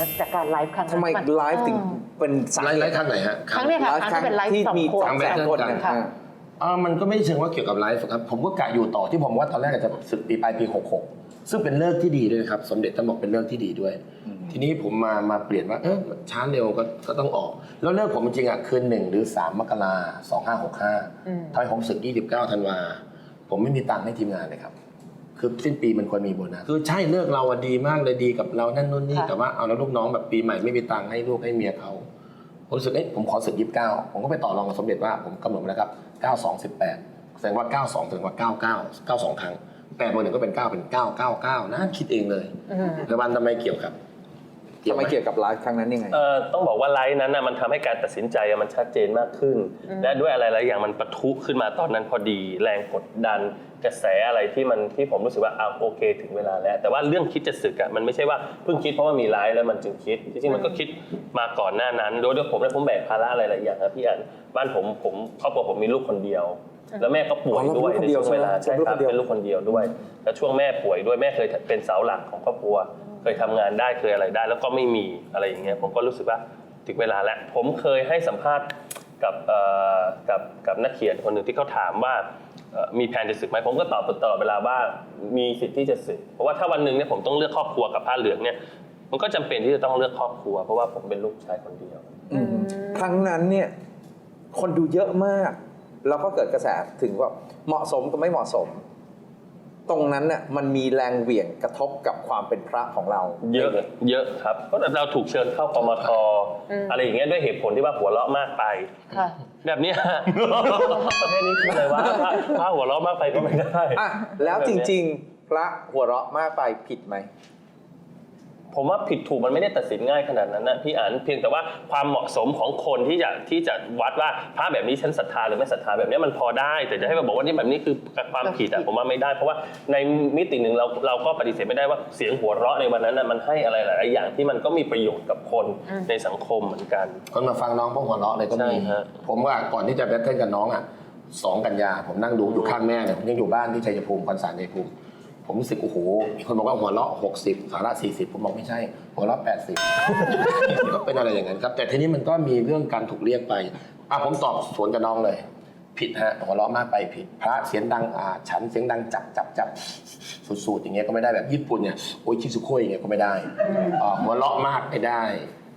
ว่าจากการไลฟ์ครั้งทำไมนั้นนไลฟ์ถึงเป็นสาไลเหฟ์ไลตุ ฟ์ครั้งไหนฮะครั้งเนี้ยค่ะครั้งที่เป็นไลฟ์ที่สองมีคนสองแบบคนนะค่ะอ่าอ่ามันก็ไม่เชิงว่าเกี่ยวกับไลฟ์ครับ ผมก็กะอยู่ต่อที่ผมว่าตอนแรกจะศึกปีปลายปี 66 ซึ่งเป็นเลิกที่ดีด้วยนะครับสมเด็จท่านบอกเป็นเลิกที่ดีด้วย ทีนี้ผมมามาเปลี่ยนว่าเออช้าเร็วก็ก็ต้องออก แล้วเลิกผมจริงๆอะคืนหนึ่งหรือ 3 มกราสองห้าหกห้าอืมทอยผมศึก 29 ธันวา ผมไม่มีตังค์ให้ทีมงานเลยครับ คือสิ้นปีมันควรมีโบนัสคือใช่เลิกเราอะดีมากเลยดีกับเรานั่นนู่นนี่ค่ะ แต่ว่าเอาแล้วลูกน้องแบบปีใหม่ไม่มีตังค์ให้ลูกให้เมียเขาผมรู้สึกเอ๊ะผมขอศึกยี่สิบเก้าผมก็ไปต่อรองกับสมเด็จว่าผมกำหนดไว้แล้วครับเก้าสองสิบแปดแสดงว่าเก้าสองถึงว่าเก้าเก้าเก้าสองครั้งแปดบนหนึ่งก็เป็นเก้าเป็นเก้าเก้าเก้านะคิดเองเลย อืม แล้ววันทำไมเกี่ยวครับ ทำไมเกี่ยวกับไลฟ์ครั้งนั้นยังไง เอ่อต้องบอกว่าไลฟ์นั้นนะมันทำให้การตัดสินใจอะมันชัดเจนมากขึ้น และด้วยอะไรหลายอย่างมันปะทุขึ้นมาตอนนั้นพอดี แรงกดดันกระแสอะไรที่มันที่ผมรู้สึกว่าอ้าวโอเค ถึงเวลาแล้ว แต่ว่าเรื่องคิดจะศึกอะมันไม่ใช่ว่าเพิ่งคิดเพราะว่ามีไลฟ์แล้วมันจึงคิดจริงๆมันก็คิดมาก่อนหน้านั้นโดยที่ผมและผมแบกภาระอะไรหลายอย่างครับพี่อันบ้านผมผมครอบครัวผมมีลูกคนเดียว แล้วแม่ก็ป่วยอ๋อด้วยลูกคนในเดียวช่วงเวลาใช่ใช่ไหมครับลูกคนเดียว เป็นลูกคนเดียวด้วย แล้วช่วงแม่ป่วยด้วยแม่เคยเป็นเสาหลักของครอบครัว เคยทำงานได้เคยอะไรได้ แล้วก็ไม่มีอะไรอย่างเงี้ยผมก็รู้สึกว่าถึงเวลาแล้ว ผมเคยให้สัมภาษณ์กับเอ่อกับกับนักเขียนคนหนึ่งที่เขาถามว่าเอ่อมีแผนจะศึกไหมผมก็ตอบตลอดเวลาว่ามีสิทธิ์ที่จะศึกเพราะว่าถ้าวันหนึ่งเนี่ยผมต้องเลือกครอบครัวกับผ้าเหลืองเนี่ยมันก็จำเป็นที่จะต้องเลือกครอบครัว เพราะว่าผมเป็นลูกชายคนเดียวอืมครั้งนั้นเนี่ยคนดูเยอะมาก แล้วก็เกิดกระแสถึงว่าเหมาะสมกับไม่เหมาะสม ตรงนั้นน่ะมันมีแรงเหวี่ยงกระทบกับความเป็นพระของเรา เยอะเยอะครับเพราะเราถูกเชิญเข้ากมทอืมอะไรอย่างเงี้ยด้วยเหตุผลที่ว่าหัวเราะมากไปค่ะแบบเนี้ยประเภทนี้คืออะไรวะถ้าถ้าหัวเราะมากไปก็ไม่ได้อะแล้วจริง ๆ พระหัวเราะมากไปผิดไหม ผมว่าผิดถูกมันไม่ได้ตัดสินง่ายขนาดนั้นนะพี่อ่านเพียงแต่ว่าความเหมาะสมของคนที่จะที่จะวัดว่าพระแบบนี้ฉันศรัทธาหรือไม่ศรัทธาแบบนี้มันพอได้ แต่จะให้มาบอกว่านี่แบบนี้คือความผิดอะผมว่าไม่ได้ เพราะว่าในมิติหนึ่งเราเราก็ปฏิเสธไม่ได้ว่าเสียงหัวเราะในวันนั้นน่ะมันให้อะไรหลายๆอย่างที่มันก็มีประโยชน์กับคนอืมในสังคมเหมือนกัน คนมาฟังน้องเพราะหัวเราะเลยก็มีใช่ฮะผมว่าก่อนที่จะแบทเทิลกับน้องอะสองกันยาผมนั่งดูอยู่ข้างแม่เนี่ยผมยังอยู่บ้านที่ชัยภูมิคอนสารชัยภูมิ ผมรู้สึกโอ้โหมีคนบอกว่าหัวเราะหกสิบสาระสี่สิบผมบอกไม่ใช่ หัวเราะแปดสิบก็เป็นอะไรอย่างนั้นครับ แต่ทีนี้มันก็มีเรื่องการถูกเรียกไปอะผมตอบสวนกับน้องเลย ผิดฮะหัวเราะมากไปผิด พระเสียงดังอ่าฉันเสียงดังจับจับจับสูดๆอย่างเงี้ยก็ไม่ได้แบบญี่ปุ่นเนี่ยโอ้ยชิซุโคุยอย่างเงี้ยก็ไม่ได้อ่าหัวเราะมากไม่ได้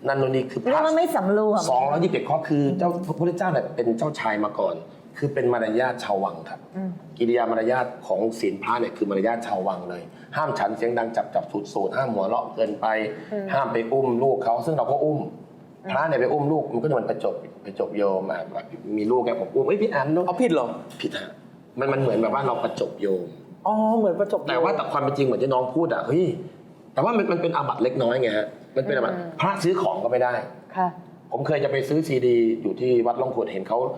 นั่นนู่นนี่คือพเรียระกว่าไม่สำรวม สองร้อยยี่สิบเอ็ดข้อคือเจ้าพระพุทธเจ้าเนี่ยเป็นเจ้าชายมาก่อน คือเป็นมารยาทชาววังครับอืมกิริยามารยาทของศีลพระเนี่ยคือมารยาทชาววังเลย ห้ามฉันเสียงดังจับจับสูดสูดห้ามหัวเราะเกินไป ห้ามไปอุ้มลูกเขาซึ่งเราก็อุ้มพระเนี่ยไปอุ้มลูกมันก็จะเหมันประจบประจบโยมอะแบบมีลูกแกผมอุ้มเอ้ยพี่อันลูกเอาผิดเหรอผิดฮะมันมันเหมือนแบบว่าเราประจบโยมอ๋อเหมือนประจบแต่ว่าแต่ความเป็นจริงเหมือนที่น้องพูดอะเฮ้ยแต่ว่ามันมันเป็นอาบัติเล็กน้อยไงฮะมันเป็นอาบัติอืมพระซื้อของก็ไม่ได้ค่ะผมเคยจะไปซื้อซีดีอยู่ที่วัดล่องขวดเห็นเขาอ่า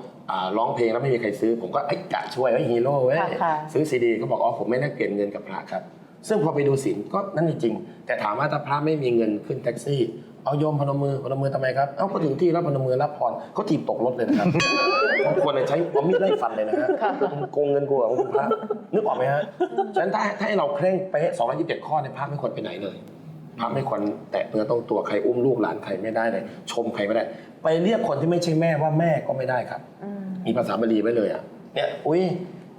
ร้องเพลงแล้วไม่มีใครซื้อ ผมก็ไอ้ยกะช่วยไว้ฮีโร่เว้ยค่ะค่ะซื้อซีดีเขาบอกอ๋อผมไม่ได้เปลี่ยนเงินกับพระครับ ซึ่งพอไปดูศีลก็นั่นจริงๆแต่ถามว่าถ้าพระไม่มีเงินขึ้นแท็กซี่เอาโยมพนมมือพนมมือทำไมครับ เอ้าก็ถึงที่รับพนมมือรับพรเขาถีบตกรถเลยนะครับบางคนเนี่ยใช้เอามีดไล่ฟันเลยนะฮะค่ะโกงเงินกูของคุณพระนึกออกไหมฮะฉะนั้นถ้าถ้าให้เราเคร่งเป๊ะ227 ข้อในยพระไม่ควรไปไหนเลยพระไม่ควรแตะเนื้อต้องตัวใครอุ้มลูกหลานใครไม่ได้เลย ชมใครไม่ได้ ไปเรียกคนที่ไม่ใช่แม่ว่าแม่ก็ไม่ได้ครับอืมมีภาษาบาลีไว้เลยอะเนี่ยอุ้ย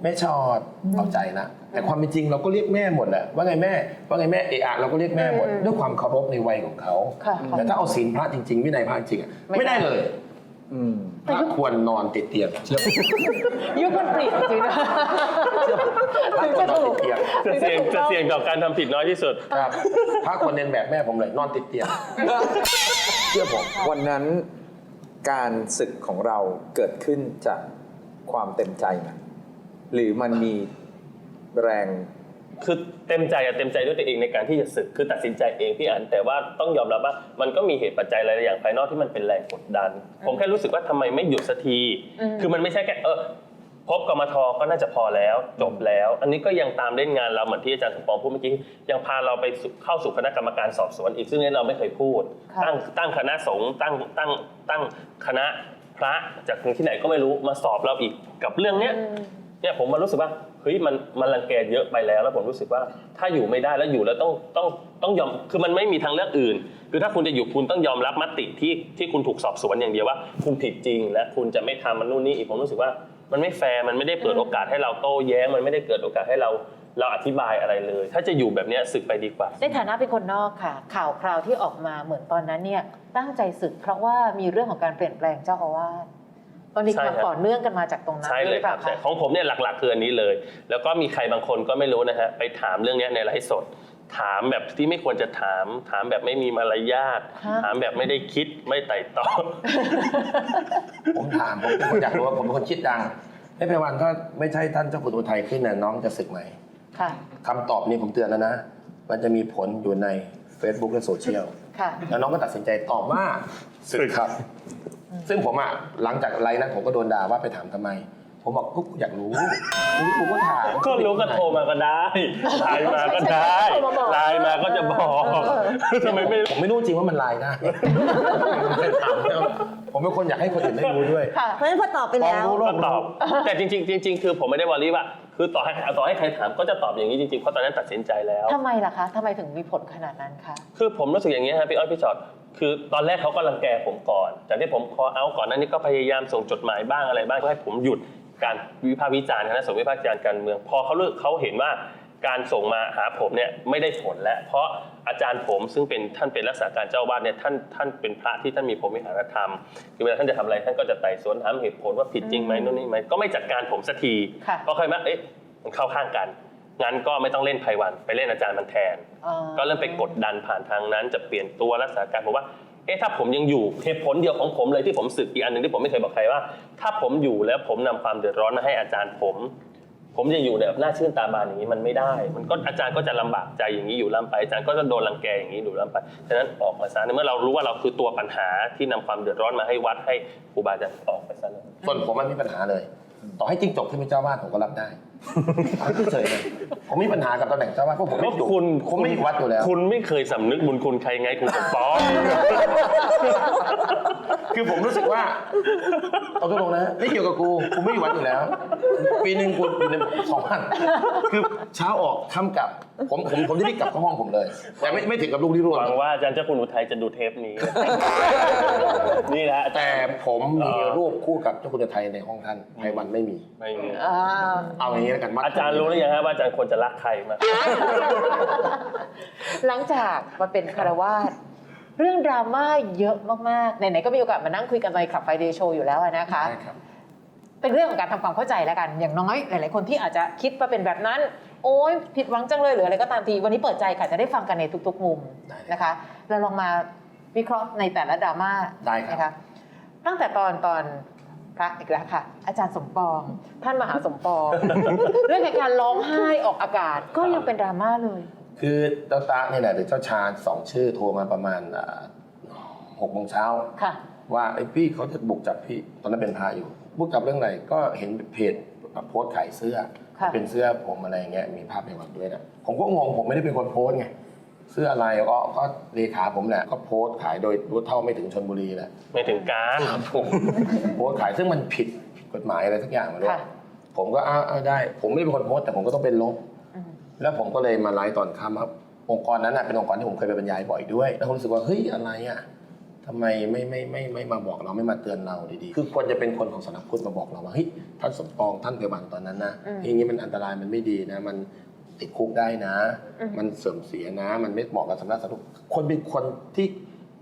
แม่ชอดเอาใจนะแต่ความเป็นจริงเราก็เรียกแม่หมดแหละว่าไงแม่ว่าไงแม่เอะอะเราก็เรียกแม่หมดอืมด้วยความเคารพในวัยของเขาค่ะแต่ถ้าเอาศีลพระจริงๆวินัยพระจริงๆอะไม่ไม่ได้ได้เลยอืมพระควรนอนติดเตียงเชื่อผมยุคมันเปลี่ยนจริงนะพระถึงควจะรนอนถูติกดเตียงจะเสี่ยงจะเสี่ยงต่อการทำผิดน้อยที่สุดครับพระควรเรียนแบบแม่ผมเลยนอนติดเตียงเชื่อผมวันนั้น การศึกของเราเกิดขึ้นจากความเต็มใจไหมหรือมันมีแรงคือเต็มใจอะเต็มใจด้วยตัวเองในการที่จะศึกคือตัดสินใจเองพี่อันแต่ว่าต้องยอมรับว่ามันก็มีเหตุปัจจัยหลายๆอย่างภายนอกที่มันเป็นแรงกดดัน ผมแค่รู้สึกว่าทำไมไม่หยุดสักทีอืมคือมันไม่ใช่แค่เออ พบกมทก็น่าจะพอแล้วจบแล้ว อันนี้ก็ยังตามเล่นงานเราเหมือนที่อาจารย์สมปองพูดเมื่อกี้ยังพาเราไปสู่เข้าสู่คณะกรรมการสอบสวนอีกซึ่งนี่เราไม่เคยพูดค่ะตั้งตั้งคณะสงฆ์ตั้งตั้งตั้งคณะพระจากที่ไหนก็ไม่รู้มาสอบเราอีกกับเรื่องเนี้ยอืมเนี่ยผมมารู้สึกว่าเฮ้ยฮ้ยมันมันรังแกเยอะไปแล้ว แล้วผมรู้สึกว่าถ้าอยู่ไม่ได้แล้วอยู่แล้วต้องต้องต้องยอมคือมันไม่มีทางเลือกอื่น คือถ้าคุณจะอยู่คุณต้องยอมรับมติที่ที่คุณถูกสอบสวนอย่างเดียวว่า คุณผิดจริงและคุณจะไม่ทำมันนู่นนี่อีกผมรู้สึกว่า มันไม่แฟร์มันไม่ได้เปิดโอกาสให้เราโต้แย้ง มันไม่ได้เกิดโอกาสให้เราเราอธิบายอะไรเลย ถ้าจะอยู่แบบเนี้ยสึกไปดีกว่า ในฐานะเป็นคนนอกค่ะ ข่าวคราวที่ออกมาเหมือนตอนนั้นเนี่ยตั้งใจศึกเพราะว่ามีเรื่องของการเปลี่ยนแปลงเจ้าอาวาสมันมีใช่ความครับต่อเนื่องกันมาจากตรงนั้นใช่เลยหอคปรับล่าใช่ของผมเนี่ยหลักๆคืออันนี้เลย แล้วก็มีใครบางคนก็ไม่รู้นะฮะไปถามเรื่องเนี้ยในไลฟ์สด ถามแบบที่ไม่ควรจะถาม ถามแบบไม่มีมารยาทถามแบบไม่ได้คิดไม่ไต่ตองผมถามผมเป็นคนอยากรู้ว่าผมเป็นคนคิดดังไม่เป็นวันก็ไม่ใช่ท่านเจ้าคุณอุทัยขึ้นนะน้องจะศึกไหมค่ะคำตอบนี้ผมเตือนแล้วนะ มันจะมีผลอยู่ใน Facebook และโซเชียลค่ะแล้วน้องก็ตัดสินใจตอบว่าสึกครับ ซึ่งผมอะหลังจากไลน์นั้นผมก็โดนด่าว่าไปถามทำไม ผมบอกกูอยากรู้กูกูก็ถามก็รู้ก็โทรมาก็ได้ไลน์มาก็ได้โทรมาบอกไลน์มาก็จะบอกเออทำไมไม่ผมไม่รู้จริงว่ามันไลน์ได้ไม่ถามแล้วผมเป็นคนอยากให้คนอื่นได้รู้ด้วยค่ะเพราะฉะนั้นพอตอบไปแล้วความรู้ก็ตอบ แต่จริงๆจริงๆคือผมไม่ได้วอรี่ว่า คือต่อให้ต่อให้ใครถามก็จะตอบอย่างนี้จริงๆเพราะตอนนั้นตัดสินใจแล้วทำไมล่ะคะทำไมถึงมีผลขนาดนั้นคะคือผมรู้สึกอย่างนี้ฮะพี่อ้อยพี่จอดคือตอนแรกเขาก็รังแกผมก่อน จากที่ผมคอเอาก่อนหนั้นนี่ก็พยายามส่งจดหมายบ้างอะไรบ้างเพื่อให้ผมหยุด การวิพากษ์วิจารณ์คณะสงฆ์วิพากษ์วิจารณ์การเมือง พอเขาเลิกเขาเห็นว่าการส่งมาหาผมเนี่ยไม่ได้ผลแล้ว เพราะอาจารย์ผมซึ่งเป็นท่านเป็นรักษาการเจ้าวาดเนี่ยท่านท่านเป็นพระที่ท่านมีพรหมวิหารธรรมคือเวลาท่านจะทำอะไรท่านก็จะไต่สวนถามเหตุผลว่าผิดจริงไหมนู่นนี่ไหมก็ไม่จัดการผมสักทีค่ะ ก็เคยมาเอ๊ะมันเข้าข้างกันงั้นก็ไม่ต้องเล่นไพวัน ไปเล่นอาจารย์มันแทนอ่าก็เริ่มไปกดดันผ่านทางนั้นจะเปลี่ยนตัวรักษาการผมว่า เอ๊ะถ้าผมยังอยู่เหตุผลเดียวของผมเลยที่ผมสึกอีกอันหนึ่งที่ผมไม่เคยบอกใครว่า ถ้าผมอยู่แล้วผมนำความเดือดร้อนมาให้อาจารย์ผม ผมจะอยู่แบบหน้าชื่นตาบานอย่างนี้มันไม่ได้ มันก็อาจารย์ก็จะลำบากใจอย่างนี้อยู่ล่ำไปอาจารย์ก็จะโดนรังแกอย่างนี้อยู่ล่ำไปฉะนั้นออกมาซะในเมื่อเรารู้ว่าเราคือตัวปัญหาที่นำความเดือดร้อนมาให้วัดให้ครูบาอาจารย์ออกไปซะเลยส่วนผมไม่มีปัญหาเลย ต่อให้จิ้งจกที่เป็นเจ้าวาดผมก็รับได้ ไม่เฉยเลยผมมีปัญหากับตำแหน่งเจ้าวาดเพราะผมไม่ก็อยู่คุณผมไม่อยู่วัดอยู่แล้ว คุณไม่เคยสำนึกบุญคุณใครไงคุณสมปอง คือผมรู้สึกว่าเอาตรงๆนะไม่เกี่ยวกับกูกูไม่อยู่วัดอยู่แล้ว ปีหนึ่งกูอยู่ในสองพันคือเช้าออกค่ำกลับ ผมผมผมจะรีบกลับเข้าห้องผมเลย แต่ไม่ไม่ถึงกับลูกที่ร่วงหวังว่าอาจารย์เจ้าคุณอุทัยจะดูเทปนี้ นี่แหละอาจารแต่ย์ผมมีรูปคู่กับเจ้าคุณไทยในห้องท่านไพวันไม่มีไม่มี อ่า เอาอย่างนี้แล้วกันมัดอาจารย์รู้หรือยังฮะว่าอาจารย์ควรจะรักใครมากหลังจากมาเป็นคารวาสเรื่องดราม่าเยอะมากๆไหนๆก็มีโอกาสมานั่งคุยกันในขับไฟเดย์โชว์อยู่แล้วอะนะคะใช่ครับเป็นเรื่องของการทำความเข้าใจแล้วกัน อย่างน้อยหลายๆคนที่อาจจะคิดว่าเป็นแบบนั้น โอ๊ยผิดหวังจังเลยหรืออะไรก็ตามที วันนี้เปิดใจค่ะจะได้ฟังกันในทุก ๆ มุมได้เลยนะคะ เราลองมาวิเคราะห์ในแต่ละดราม่าได้ครับนะคะตั้งแต่ตอนตอน พระอีกแล้วค่ะ อาจารย์สมปอง ท่านมหาสมปอง เรื่องการร้องไห้ออกอากาศก็ยังเป็นดราม่าเลย คือเจ้าตาเนี่ยแหละหรือเจ้าชาญสองชื่อโทรมาประมาณอ่าหกโมงเช้าค่ะ ว่าไอ้พี่เขาจะบุกจับพี่ตอนนั้นเป็นพาอยู่บุกจับเรื่องอะไรก็เห็นเพจโพสต์ขายเสื้อค่ะเป็นเสื้อผมอะไรอย่างเงี้ยมีภาพในวันด้วยนะผมก็งงผมไม่ได้เป็นคนโพสต์ไง เสื้ออะไรก็ก็เลขาผมแหละก็โพสต์ขายโดยรู้เท่าไม่ถึงชนบุรีแหละไม่ถึงการผมโพสต์ขายซึ่งมันผิดกฎหมายอะไรสักอย่างไม่รู้ค่ะผมก็อ้าวอ้าวได้ ผมไม่ได้เป็นคนโพสต์แต่ผมก็ต้องเป็นลบอืม แล้วผมก็เลยมาไลฟ์ตอนค่ำครับ องค์กรนั้นนะเป็นองค์กรที่ผมเคยไปบรรยายบ่อยด้วย แล้วผมรู้สึกว่าเฮ้ยอะไรอะทำไมไม่ไม่ไม่ไม่มาบอกเราไม่มาเตือนเราดีๆ คือควรจะเป็นคนของสำนักพุทธมาบอกเราว่าเฮ้ยท่านสมปองท่านเทวันตอนนั้นนะอืม อย่างนี้มันอันตรายมันไม่ดีนะมัน ติดคุกได้นะ อืมมันเสื่อมเสียนะ มันไม่เหมาะกับสำนักสงฆ์คนเป็นคนที่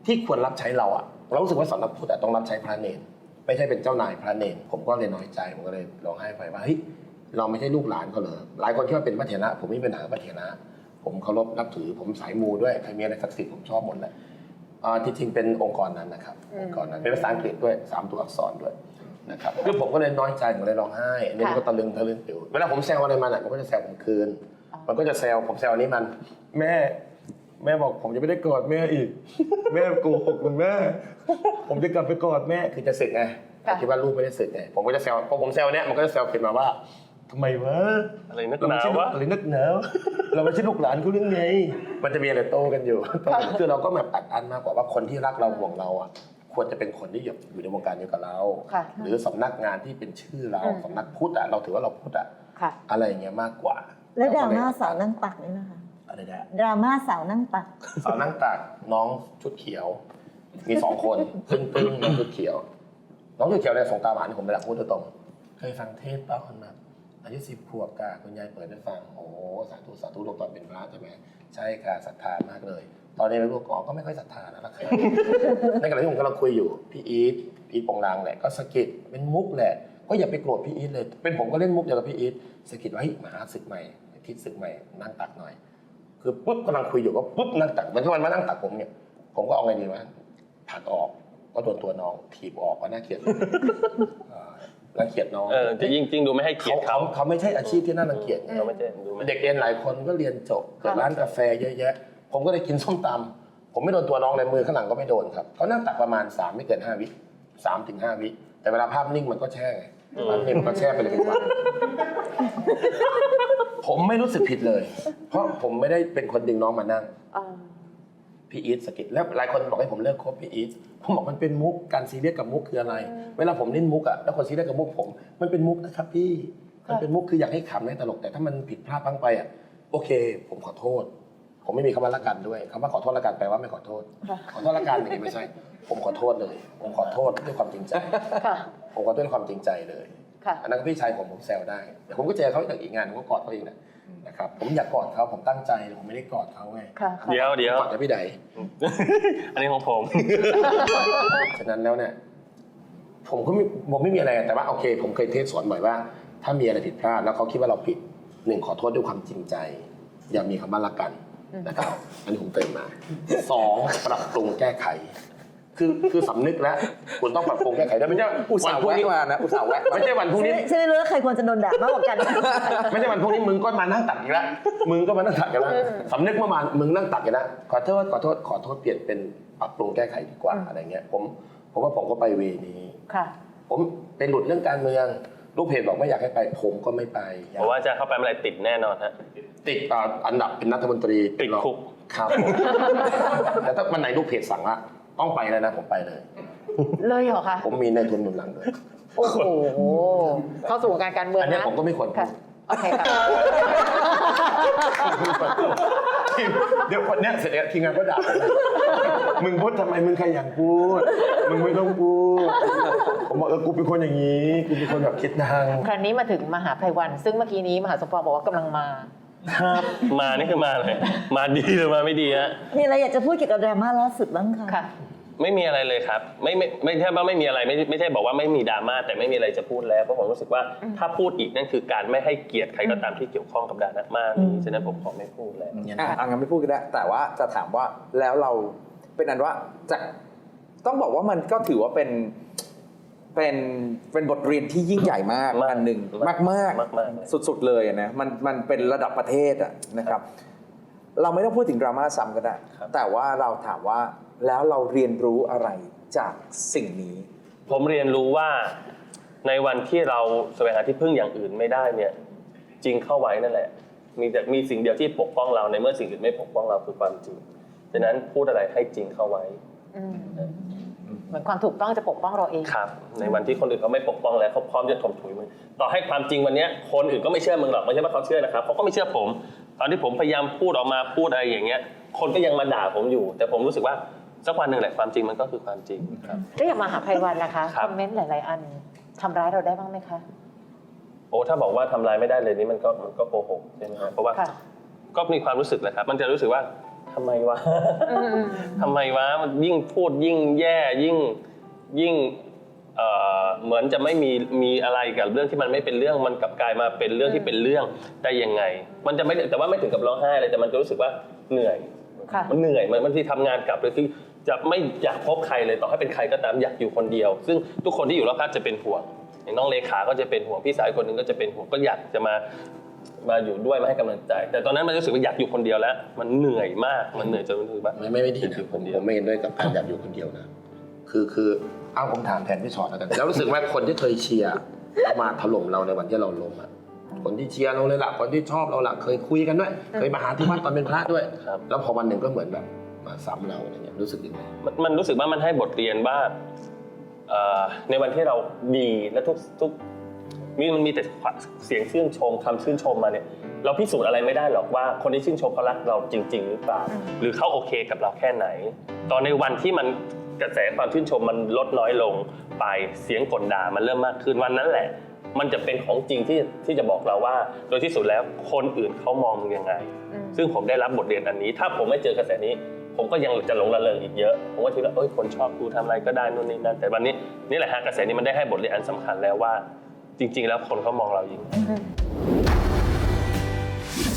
ที่ควรรับใช้เราอะเรารู้สึกว่าสำนักพุทธอะต้องรับใช้พระเนรไม่ใช่เป็นเจ้านายพระเนรผมก็เลยน้อยใจผมก็เลยร้องไห้ไปว่าเฮ้ยเราไม่ใช่ลูกหลานเขาเหรอหลายคนคิดว่าเป็นพระเถระผมไม่มีปัญหากับพระเถระผมเคารพนับถือผมสายมูด้วยใครมีอะไรศักดิ์สิทธิ์ผมชอบหมดแหละอ่าที่จริงเป็นองค์กรนั้นนะครับอืม องค์กรนั้นเป็นภาษาอังกฤษด้วยสามตัวอักษรด้วย นะครับคือผมก็เลยน้อยใจผมเลยร้องไห้อันนี้มันก็ตะลึงตะลึงอยู่เวลาผมแซวอะไรมันอะมันก็จะแซวผมคืน มันก็จะแซวผมแซวอันนี้มัน แม่ แม่บอกผมจะไม่ได้กอดแม่อีก แม่โกหกคุณแม่ ผมจะกลับไปกอดแม่คือจะสึกไงค่ะ คิดว่าลูกไม่ได้สึกไงผมก็จะแซวพอผมแซวเนี้ยมันก็จะแซวขึ้นมาว่าทำไมวะอะไรนักเราหไม่นาใช่ลูวะกอะไรนักหนาวเราไม่ใช่ลูกหลานเขาเรื่องไงมันจะมีอะไรโต้กันอยู่ คือเราก็แบบอัดอั้นมากกว่าว่าคนที่รักเราห่วงเราอะควรจะเป็นคนที่อยู่ในวงการเดียวกับเรา ค่ะ หรือสำนักงานที่เป็นชื่อเราอืมสำนักพุทธอะเราถือว่าเราพุทธอะ ค่ะ อะไรอย่างเงี้ยมากกว่า แล้วดราม่าสาวนั่งตักนี่นะคะอะไรนะดราม่าสาวนั่งตัก สาวนั่งตักน้องชุดเขียว มีสองคนพึ่งพึ่งน้องชุดเขียว น้องชุดเขียวเนี่ยส่งตาหวานให้ผมไปละพูดตรงๆเคยฟังเทศตอนแบบอายุสิบขวบกะคุณยายเปิดให้ฟังโอ้สาธุสาธุลูกตอนเป็นพระใช่ไหมใช่ค่ะศรัทธามากเลย ตอนนี้ลูกอ๋อก็ไม่ค่อยศรัทธาแล้วล่ะครับในขณะที่ผมกำลังคุยอยู่พี่อีทพี่อีทปองรางแหละก็สะกิดเป็นมุกแหละ ก็อย่าไปโกรธพี่อีทเลย เป็นผมก็เล่นมุกเดียวกับพี่อีทสะกิดว่าเฮ้ยมาหาศึกใหม่ คิดศึกใหม่นั่งตักหน่อย คือปุ๊บกำลังคุยอยู่ก็ปุ๊บนั่งตักเหมือนที่มันมานั่งตักผมเนี่ย ผมก็เอาไงดีวะผลักออกก็โดนตัวน้องถีบออกก็น่าเกลียดเอ่อรังเกียจน้องเออจะยิ่งจริงดูไม่ให้เกียเขารติเขาเขาเขาไม่ใช่อาชีพที่น่ารังเกียจไงเขาไม่ใช่ดูไม่เด็กเรียนหลายคนก็เรียนจบเกิดร้านกาแฟเยอะแยะ ผมก็เลยกินส้มตำผมไม่โดนตัวน้องเลยมือข้างหลังก็ไม่โดนครับเขานั่งตักประมาณสามไม่เกินห้าวิสามถึงห้าวิ แต่เวลาภาพนิ่งมันก็แช่ไงภาพนิ่งมันก็แช่ไปเลยเป็นวัน ผมไม่รู้สึกผิดเลย เพราะผมไม่ได้เป็นคนดึงน้องมานั่งอ่าพี่อีทสะกิดแล้วหลายคนบอกให้ผมเลิกคบพี่อีทผมบอกมันเป็นมุกการซีเรียสกับมุกคืออะไร เวลาผมเล่นมุกอะแล้วคนซีเรียสกับมุกผม มันเป็นมุกนะครับพี่มันเป็นมุกคืออยากให้ขำให้ตลกแต่ถ้ามันผิดพลาดพลั้งไปอะโอเค ผมขอโทษ ผมไม่มีคำว่าละกันด้วยคำว่าขอโทษละกันแปลว่าไม่ขอโทษค่ะขอโทษละกันอย่างนี้ไม่ใช่ ผมขอโทษเลย ผมขอโทษด้วยความจริงใจ ค่ะ ผมขอโทษด้วยความจริงใจเลย ค่ะ อันนั้นก็พี่ชายผมผมแซวได้แต่ผมก็เจอเขาอีกงานผมก็กอดเขาเองนะนะครับผมอยากกอดเขาผมตั้งใจผมไม่ได้กอดเขาไงค่ะค่ะ เดี๋ยวเดี๋ยวกอดแต่พี่ใด อันนี้ของผม ฉะนั้นแล้วเนี่ยผมก็ไม่ผมไม่มีอะไรแต่ว่าโอเค ผมเคยเทศสอนบ่อยว่า ถ้ามีอะไรผิดพลาดแล้วเขาคิดว่าเราผิดหนึ่งขอโทษด้วยความจริงใจ อย่ามีคำว่ารักกันนะครับ อันนี้ผมเติมมาสองปรับปรุงแก้ไข คือคือสำนึกแล้วคุณต้องปรับปรุงแก้ไขด้วยไม่ใช่อุตส่าวันห์พรุ่งแวะนี้มานะอุตส่าห์แวะมาไม่ใช่วันพรุ่งนี้ ฉันไม่รู้ว่าใครควรจะโดนด่ามากกว่ากัน ไม่ใช่วันพรุ่งนี้มึงก็มานั่งตัดอีกแล้วมึงก็มานั่งตัดกันแล้วสำนึกเมื่อวานมึงนั่งตัดกันแล้วขอโทษขอโทษขอโทษเปลี่ยนเป็นปรับปรุงแก้ไขดีกว่าอะไรเงี้ยผมผมว่าผมก็ไปเวนี้ ค่ะ ผมเป็นหลุดเรื่องการเมืองลูกเพจบอกไม่อยากให้ไป ผมก็ไม่ไปเพราะว่าจะเข้าไปเมื่อไหรติดแน่นอนฮะ ติดอ่าอันดับเป็นรัฐมนตรีติดคุก ครับผมแต่ถ้าวันไหนลูกเพจสั่งว่า ต้องไปแล้วนะผมไปเลย เลยเหรอคะ ผมมีในทุนหนุนหลังเลยโอ้โห เข้าสู่วงการการเมืองอันเนี้ยนะผมก็ไม่ควรพูค่ะด โอเคค่ะ เดี๋ยววันเนี้ยเสร็จแล้วทีมงานก็ด่าผมเลยมึงพูดทำไมมึงขยันพูด มึงไม่ต้องพูด ผมบอกเออกูเป็นคนอย่างนี้ กูเป็นคนแบบคิดดังครั้งนี้มาถึงมหาไพวัน ซึ่งเมื่อกี้นี้มหาสมปองบอกว่ากำลังมา ครับมานี่คือมาเลย มาดีหรือมาไม่ดีฮะมีอะไรอยากจะพูดเกี่ยวกับดราม่าล่าสุดบ้างคะค่ะ ไม่มีอะไรเลยครับ ไม่ไม่ไม่ใช่ว่าไม่มีอะไรไม่ไม่ใช่บอกว่าไม่มีดราม่าแต่ไม่มีอะไรจะพูดแล้วเพราะผมรู้สึกว่าถ้าพูดอีกนั่นคือการไม่ให้เกียรติใครก็ตามที่เกี่ยวข้องกับดราม่านี้ฉะนั้นผมขอไม่พูดแล้ว อะอะงั้นไม่พูดก็ได้ แต่ว่าจะถามว่าแล้วเราเป็นอันว่าจากต้องบอกว่ามันก็ถือว่าเป็น เป็นเป็นบทเรียนที่ยิ่งใหญ่มากมากอันหนึ่งมากมากมากๆ สุดๆเลยอะนะมันมันเป็นระดับประเทศอะนะครับ เราไม่ต้องพูดถึงดราม่าซ้ำก็ได้ ครับ แต่ว่าเราถามว่าแล้วเราเรียนรู้อะไรจากสิ่งนี้ ผมเรียนรู้ว่าในวันที่เราแสวงหาที่พึ่งอย่างอื่นไม่ได้เนี่ย จริงเข้าไว้นั่นแหละ มีแต่มีสิ่งเดียวที่ปกป้องเราในเมื่อสิ่งอื่นไม่ปกป้องเราคือความจริงฉะนั้นพูดอะไรให้จริงเข้าไว้ อืมเห มือนความถูกต้องจะปกป้องเราเอง ครับ ในวันที่คนอื่นเขาไม่ปกป้องแล้วเขาพร้อมจะถมถุยมึงต่อให้ความจริงวันเนี้ยคนอื่นก็ไม่เชื่อมึงหรอกไม่ใช่ว่าเขาเชื่อนะครับเขาก็ไม่เชื่อผม ตอนที่ผมพยายามพูดออกมาพูดอะไรอย่างเงี้ย คนก็ยังมาด่าผมอยู่ แต่ผมรู้สึกว่าสักวันหนึ่งแหละความจริงมันก็คือความจริงครับ แล้วอย่างมหาไพวันนะคะครัคบ อมเมนต์หลาย ๆ อันทำร้ายเราได้บ้างไหมคะ โอ้ถ้าบอกว่าทำลายไม่ได้เลยนี่มันก็มันก็โกหกใช่ไหมครับเพราะว่า ค่ะ ก็มีความรู้สึกแหละครับ มันจะรู้สึกว่า ทำไมวะอืมทำไมวะมันยิ่งพูดยิ่งแย่ยิ่งยิ่งเอ่อเหมือนจะไม่มีมีอะไรกับเรื่องที่มันไม่เป็นเรื่องมันกลับกลายมาเป็นเรื่องที่เป็นเรื่องได้ยังไง มันจะไม่แต่ว่าไม่ถึงกับร้องไห้เลยแต่มันจะรู้สึกว่าเหนื่อย ค่ะ มันเหนื่อยมันบางทีทำงานกลับเลยคือจะไม่อยากพบใครเลยต่อให้เป็นใครก็ตามอยากอยู่คนเดียว ซึ่งทุกคนที่อยู่รอบข้างจะเป็นห่วงอย่างน้องเลขาก็จะเป็นห่วงพี่สายคนหนึ่งก็จะเป็นห่วงก็อยากจะมา มาอยู่ด้วยมาให้กำลังใจ แต่ตอนนั้นมันรู้สึกว่าอยากอยู่คนเดียวแล้ว มันเหนื่อยมากมันเหนื่อยจนรู้สึกว่า ไม่ไม่ไม่ดีอนะยู่ผคมนเดียผวมไม่เห็นด้วยกับการอยากอยู่คนเดียวนะ คือคือเอาผมถามแทนพี่ชอตแล้วกันแล้วรู้สึกว่าคนที่เคยเชียร์แล้วมาถล่มเราในวันที่เราล้มอะคนที่เชียร์เราเลยล่ะคนที่ชอบเราล่ะเคยคุยกันด้วย เคยมาหาที่วัดตอนเป็นพระด้วย ครับ แล้วพอวันหนึ่งก็เหมือนแบบมาซ้ำเราอะไรเงี้ยรู้สึกยังไงมันมันรู้สึกว่ามันให้บทเรียนว่าเอ่อในวันที่เราดีและทุกทุก มีมันมีแต่เสียงชื่นชมคำชื่นชมมาเนี่ยเราพิสูจน์อะไรไม่ได้หรอกว่าคนที่ชื่นชมเขารักเราจริง ๆ หรือเปล่า หรือเขาโอเคกับเราแค่ไหน ตอนในวันที่มันกระแสความชื่นชมมันลดน้อยลงไปเสียงกลด่ามันเริ่มมากขึ้นวันนั้นแหละ มันจะเป็นของจริงที่ที่จะบอกเราว่า โดยที่สุดแล้วคนอื่นเขามองมึงยังไงอืมซึ่งผมได้รับบทเรียนอันนี้ ถ้าผมไม่เจอกระแสนี้ ผมก็ยังจะหลงระเริงอีกเยอะผมก็คิดว่าเอ้ยคนชอบกูทำอะไรก็ได้นู่นนี่นั่นแต่วันนี้นี่แหละฮะกระแสนี้มันได้ให้บทเรียนอันสำคัญแล้วว่า จริง ๆ แล้วคนเขามองเราอย่าง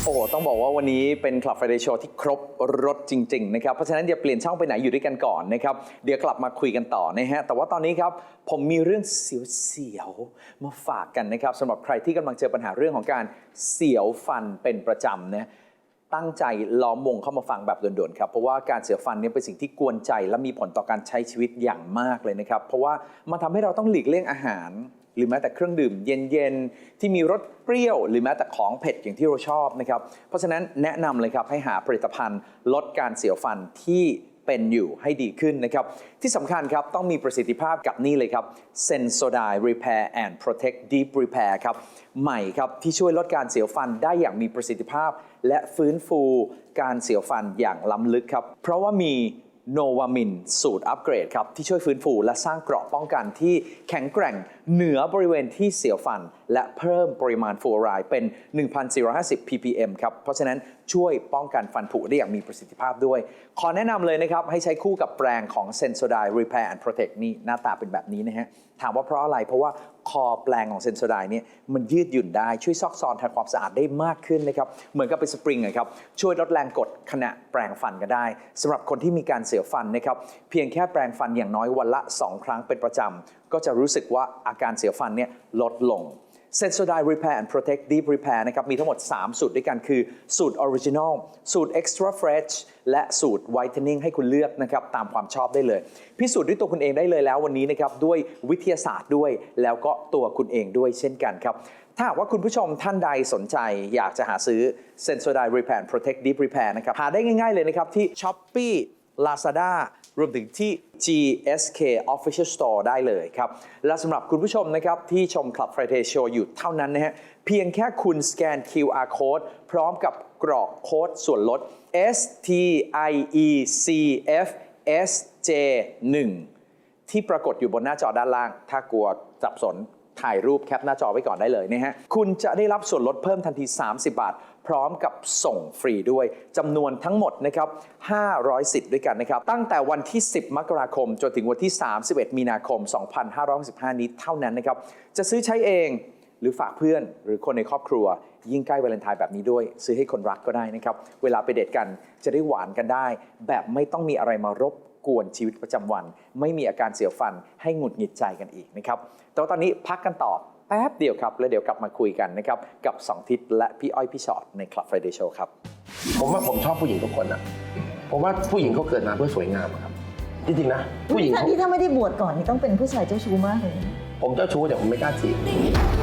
โอ้โหต้องบอกว่าวันนี้เป็น Club Friday Show ที่ครบรถจริง ๆ นะครับ เพราะฉะนั้นอย่าเปลี่ยนช่องไปไหนอยู่ด้วยกันก่อนนะครับ เดี๋ยวกลับมาคุยกันต่อนะฮะ แต่ว่าตอนนี้ครับ ผมมีเรื่องเสียวๆมาฝากกันนะครับสำหรับใครที่กำลังเจอปัญหาเรื่องของการเสียวฟันเป็นประจำนะตั้งใจล้อมวงเข้ามาฟังแบบด่วนๆครับ เพราะว่าการเสียวฟันเนี่ยเป็นสิ่งที่กวนใจ และมีผลต่อการใช้ชีวิตอย่างมากเลยนะครับ เพราะว่ามันทำให้เราต้องหลีกเลี่ยงอาหาร หรือแม้แต่เครื่องดื่มเย็นๆ ที่มีรสเปรี้ยว หรือแม้แต่ของเผ็ดอย่างที่เราชอบนะครับ เพราะฉะนั้นแนะนำเลยครับให้หาผลิตภัณฑ์ลดการเสียวฟันที่เป็นอยู่ให้ดีขึ้นนะครับ ที่สำคัญครับ ต้องมีประสิทธิภาพกับนี่เลยครับ Sensodyne Repair and Protect Deep Repair ครับ ใหม่ครับที่ช่วยลดการเสียวฟันได้อย่างมีประสิทธิภาพ และฟื้นฟูการเสียวฟันอย่างล้ำลึกครับ เพราะว่ามี โนวามินสูตรอัปเกรดครับ ที่ช่วยฟื้นฟูและสร้างเกราะป้องกันที่แข็งแกร่งเหนือบริเวณที่เสียวฟัน และเพิ่มปริมาณฟลูออไรด์เป็น 1,450 ppm ครับ เพราะฉะนั้น ช่วยป้องกันฟันผุได้อย่างมีประสิทธิภาพด้วย ขอแนะนำเลยนะครับ ให้ใช้คู่กับแปรงของ Sensodyne Repair and Protect นี่หน้าตาเป็นแบบนี้นะฮะ ถามว่าเพราะอะไร เพราะว่าคอแปลงของ Sensodyne เนี่ยมันยืดหยุ่นได้ช่วยซอกซอนทำความสะอาดได้มากขึ้นนะครับ เหมือนกับเป็นสปริงอะครับ ช่วยลดแรงกดขณะแปรงฟันก็ได้สำหรับคนที่มีการเสียฟันนะครับเพียงแค่แปรงฟันอย่างน้อยวันละ 2 ครั้งเป็นประจำก็จะรู้สึกว่าอาการเสียฟันเนี่ยลดลง Sensodyne Repair and Protect Deep Repair นะครับมีทั้งหมด 3 สูตรด้วยกันคือ สูตร Original สูตร Extra Fresh และสูตร Whitening ให้คุณเลือกนะครับตามความชอบได้เลย พิสูจน์ด้วยตัวคุณเองได้เลยแล้ววันนี้นะครับด้วยวิทยาศาสตร์ด้วย แล้วก็ตัวคุณเองด้วยเช่นกันครับถ้าว่าคุณผู้ชมท่านใดสนใจอยากจะหาซื้อ Sensodyne Repair and Protect Deep Repair นะครับหาได้ง่ายๆเลยนะครับที่ Shopee Lazada รวมถึงที่ GSK Official Store ได้เลยครับ และสำหรับคุณผู้ชมนะครับ ที่ชม Club Friday Show อยู่เท่านั้นนะฮะ เพียงแค่คุณสแกน QR Code พร้อมกับกรอกโค้ดส่วนลด S T I E C F S J 1 ที่ปรากฏอยู่บนหน้าจอด้านล่าง ถ้ากลัวสับสนถ่ายรูปแคปหน้าจอไว้ก่อนได้เลยนะฮะ คุณจะได้รับส่วนลดเพิ่มทันที 30 บาท พร้อมกับส่งฟรีด้วยจำนวนทั้งหมดนะครับ 500 สิทธิ์ด้วยกันนะครับ ตั้งแต่วันที่ 10 มกราคม จนถึงวันที่ 31 มีนาคม 2565 นี้เท่านั้นนะครับ จะซื้อใช้เองหรือฝากเพื่อนหรือคนในครอบครัว ยิ่งใกล้วาเลนไทน์แบบนี้ด้วย ซื้อให้คนรักก็ได้นะครับ เวลาไปเดทกันจะได้หวานกันได้ แบบไม่ต้องมีอะไรมารบกวนชีวิตประจำวัน ไม่มีอาการเสียวฟันให้หงุดหงิดใจกันอีกนะครับแต่ว่าตอนนี้พักกันต่อ แป๊บเดียวครับ แล้วเดี๋ยวกลับมาคุยกันนะครับ กับสองทิศและพี่อ้อยพี่ชอตใน Club Friday Show ครับ ผมว่าผมชอบผู้หญิงทุกคนอะผมว่าผู้หญิงเขาเกิดมาเพื่อสวยงามอะครับ จริงๆนะผู้หญิงถ้าเขาที่ถ้าไม่ได้บวชก่อนนี่ต้องเป็นผู้ชายเจ้าชู้มากเลยนะผมเจ้าชู้แต่ผมไม่กล้าจีบที่สุ